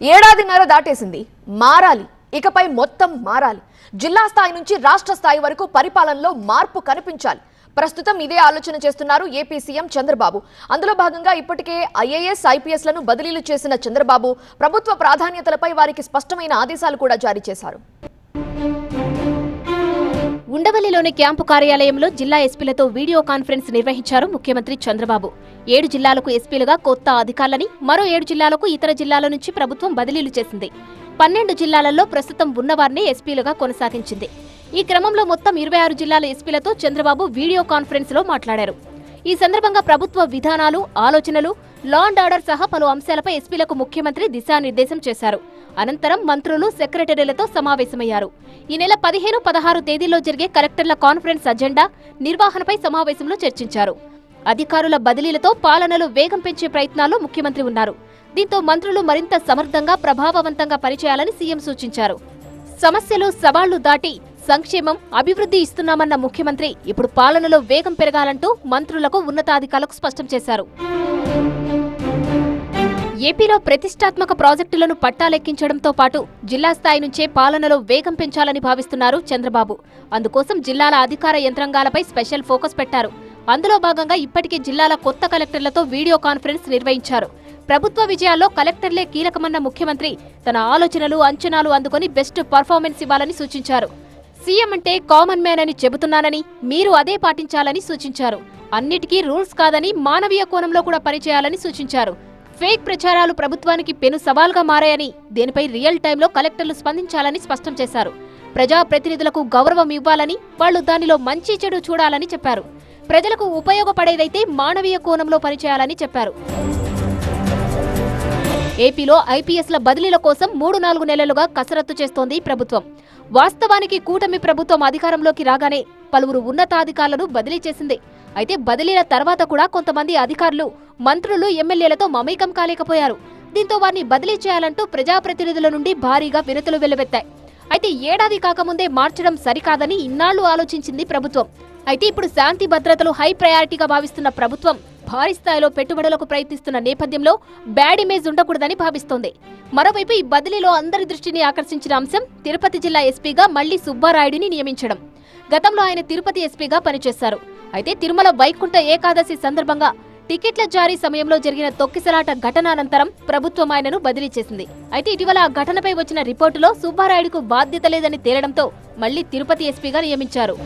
ఏడాదిన్నర దాటేసింది. మారాలి. ఇకపై మొత్తం మారాలి. జిల్లా స్థాయి నుంచి రాష్ట్ర స్థాయి వరకు పరిపాలనలో మార్పు కనిపించాలి. ప్రస్తుతం ఇదే ఆలోచన చేస్తున్నారు ఏపీ సీఎం చంద్రబాబు. అందులో భాగంగా ఇప్పటికే ఐఏఎస్ ఐపీఎస్లను బదిలీలు చేసిన చంద్రబాబు ప్రభుత్వ ప్రాధాన్యతలపై వారికి స్పష్టమైన ఆదేశాలు కూడా జారీ చేశారు. ఉండవల్లిలోని క్యాంపు కార్యాలయంలో జిల్లా ఎస్పీలతో వీడియో కాన్ఫరెన్స్ నిర్వహించారు ముఖ్యమంత్రి చంద్రబాబు. ఏడు జిల్లాలకు ఎస్పీలుగా కొత్త అధికారులని మరో ఏడు జిల్లాలకు ఇతర జిల్లాల నుంచి ప్రభుత్వం బదిలీలు చేసింది. పన్నెండు జిల్లాలలో ప్రస్తుతం ఉన్నవారిని ఎస్పీలుగా కొనసాగించింది. ఈ క్రమంలో మొత్తం ఇరవై ఆరు జిల్లాల ఎస్పీలతో చంద్రబాబు వీడియో కాన్ఫరెన్స్లో మాట్లాడారు. ఈ సందర్భంగా ప్రభుత్వ విధానాలు ఆలోచనలు లా అండ్ ఆర్డర్ సహా పలు అంశాలపై ఎస్పీలకు ముఖ్యమంత్రి దిశానిర్దేశం చేశారు. అనంతరం మంత్రులు సెక్రటరీలతో సమావేశమయ్యారు. ఈ నెల పదిహేను పదహారు తేదీల్లో జరిగే కలెక్టర్ల కాన్ఫరెన్స్ అజెండా నిర్వహణపై సమావేశంలో చర్చించారు. అధికారుల బదిలీలతో పాలనలు వేగం పెంచే ప్రయత్నాల్లో ముఖ్యమంత్రి ఉన్నారు. దీంతో మంత్రులు మరింత సమర్థంగా ప్రభావవంతంగా పనిచేయాలని సీఎం సూచించారు. సమస్యలు సవాళ్ళు దాటి సంక్షేమం అభివృద్ధి ఇస్తున్నామన్న ముఖ్యమంత్రి ఇప్పుడు పాలనలో వేగం పెరగాలంటూ మంత్రులకు ఉన్నతాధికారులకు స్పష్టం చేశారు. ఏపీలో ప్రతిష్టాత్మక ప్రాజెక్టులను పట్టాలెక్కించడంతో పాటు జిల్లా స్థాయి నుంచే పాలనలో వేగం పెంచాలని భావిస్తున్నారు చంద్రబాబు. అందుకోసం జిల్లాల అధికార యంత్రాంగాలపై స్పెషల్ ఫోకస్ పెట్టారు. అందులో భాగంగా ఇప్పటికే జిల్లాల కొత్త కలెక్టర్లతో వీడియో కాన్ఫరెన్స్ నిర్వహించారు. ప్రభుత్వ విజయాల్లో కలెక్టర్లే కీలకమన్న ముఖ్యమంత్రి తన ఆలోచనలు అంచనాలు అందుకొని బెస్ట్ పర్ఫార్మెన్స్ ఇవ్వాలని సూచించారు. సీఎం అంటే కామన్ మ్యాన్ అని చెబుతున్నానని మీరు అదే పాటించాలని సూచించారు. అన్నిటికీ రూల్స్ కాదని మానవీయ కోణంలో కూడా పనిచేయాలని సూచించారు. ఫేక్ ప్రచారాలు ప్రభుత్వానికి పెను సవాల్గా మారాయని దీనిపై రియల్ టైంలో కలెక్టర్లు స్పందించాలని స్పష్టం చేశారు. ప్రజాప్రతినిధులకు గౌరవం ఇవ్వాలని వాళ్ళు దానిలో మంచి చెడు చూడాలని చెప్పారు. ప్రజలకు ఉపయోగపడేదైతే మానవీయ కోణంలో పనిచేయాలని చెప్పారు. ఏపీలో ఐపీఎస్ల బదిలీల కోసం మూడు నాలుగు నెలలుగా కసరత్తు చేస్తోంది ప్రభుత్వం. వాస్తవానికి కూటమి ప్రభుత్వం అధికారంలోకి రాగానే పలువురు ఉన్నతాధికారులను బదిలీ చేసింది. అయితే బదిలీల తర్వాత కూడా కొంతమంది అధికారులు మంత్రులు ఎమ్మెల్యేలతో మమేకం కాలేకపోయారు. దీంతో వారిని బదిలీ చేయాలంటూ ప్రజాప్రతినిధుల నుండి భారీగా వినతులు వెల్లువెత్తాయి అయితే ఏడాది కాకముందే మార్చడం సరికాదని ఇన్నాళ్ళు ఆలోచించింది ప్రభుత్వం. అయితే ఇప్పుడు శాంతి భద్రతలు హై ప్రయారిటీగా భావిస్తున్న ప్రభుత్వం భారీ స్థాయిలో పెట్టుబడులకు ప్రయత్నిస్తున్న నేపథ్యంలో బ్యాడ్ ఇమేజ్ ఉండకూడదని భావిస్తోంది. మరోవైపు ఈ బదిలీలో అందరి దృష్టిని ఆకర్షించిన అంశం తిరుపతి జిల్లా ఎస్పీగా మళ్ళీ సుబ్బారాయుడిని నియమించడం. గతంలో ఆయన తిరుపతి ఎస్పీగా పనిచేశారు. అయితే తిరుమల వైకుంఠ ఏకాదశి సందర్భంగా టికెట్ల జారీ సమయంలో జరిగిన తొక్కిసలాట ఘటన అనంతరం ప్రభుత్వం ఆయనను బదిలీ చేసింది. అయితే ఇటీవల ఆ ఘటనపై వచ్చిన రిపోర్టులో సుబ్బారాయుడుకు బాధ్యత లేదని తేలడంతో మళ్ళీ తిరుపతి ఎస్పీగా నియమించారు.